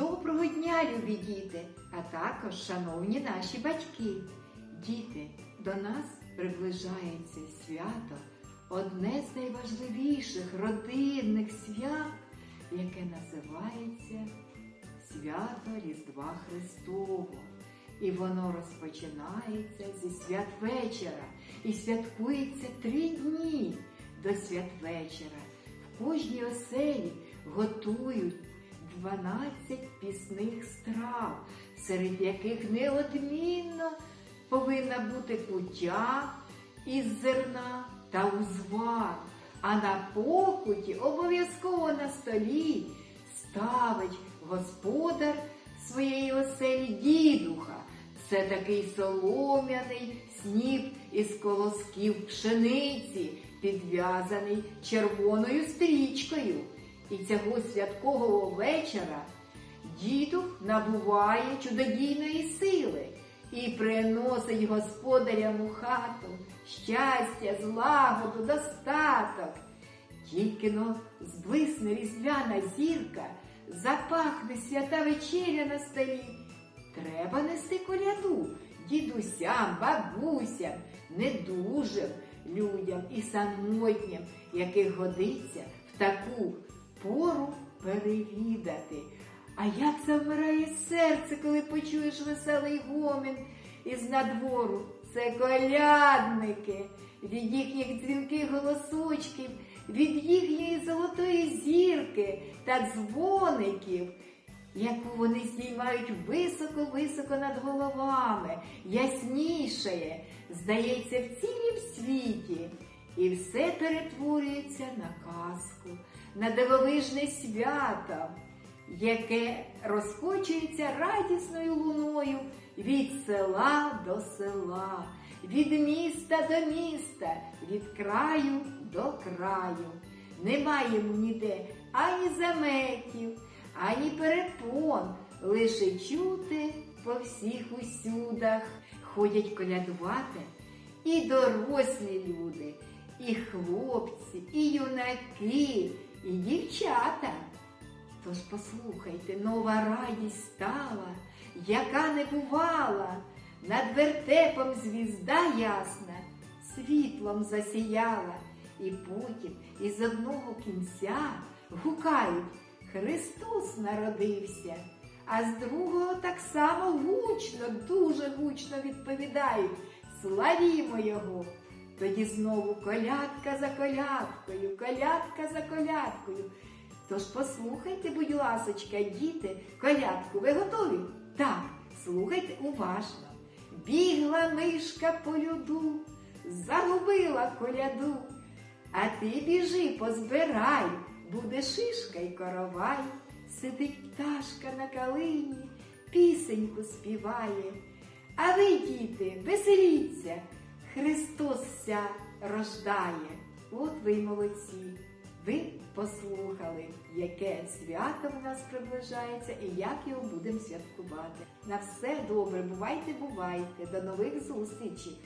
Доброго дня, любі діти, а також шановні наші батьки. Діти, до нас приближається свято, одне з найважливіших родинних свят, яке називається Свято Різдва Христового. І воно розпочинається зі святвечора і святкується три дні до святвечора. В кожній оселі готують 12 пісних страв, серед яких неодмінно повинна бути кутя із зерна та узвар. А на покуті обов'язково на столі ставить господар своєї оселі дідуха. Це такий солом'яний сніп із колосків пшениці, підв'язаний червоною стрічкою. І цього святкового вечора дідух набуває чудодійної сили і приносить господарям у хату щастя, злагоду, достаток. Тільки но зблисне різдвяна зірка, запахне свята вечеря на столі. Треба нести коляду дідусям, бабусям, недужим людям і самотнім, яких годиться в таку пору перевідати. А як завмирає серце, коли почуєш веселий гомін із надвору? Це колядники, від їхніх дзвінких голосочків, від їхньої золотої зірки та дзвоників, яку вони здіймають високо-високо над головами, яснішає, здається, в цілім світі. І все перетворюється на казку, на дивовижне свято, яке розкочується радісною луною від села до села, від міста до міста, від краю до краю. Немає ніде ані заметів, ані перепон, лише чути по всіх усюдах. Ходять колядувати і дорослі люди, і хлопці, і юнаки, і дівчата. Тож послухайте, нова радість стала, яка не бувала, над вертепом звізда ясна, світлом засіяла, і потім із одного кінця гукають Христос народився, а з другого так само гучно, дуже гучно відповідають Славімо Його! Тоді знову колядка за колядкою, колядка за колядкою. Тож послухайте, будь ласочка, діти, колядку, ви готові? Так, слухайте уважно. Бігла мишка по люду, загубила коляду, а ти біжи, позбирай, буде шишка й коровай. Сидить пташка на калині, пісеньку співає. А ви, діти, веселіться, Христос ся рождає. От ви й молодці. Ви послухали, яке свято в нас приближається і як його будемо святкувати. На все добре, бувайте, бувайте. До нових зустрічей!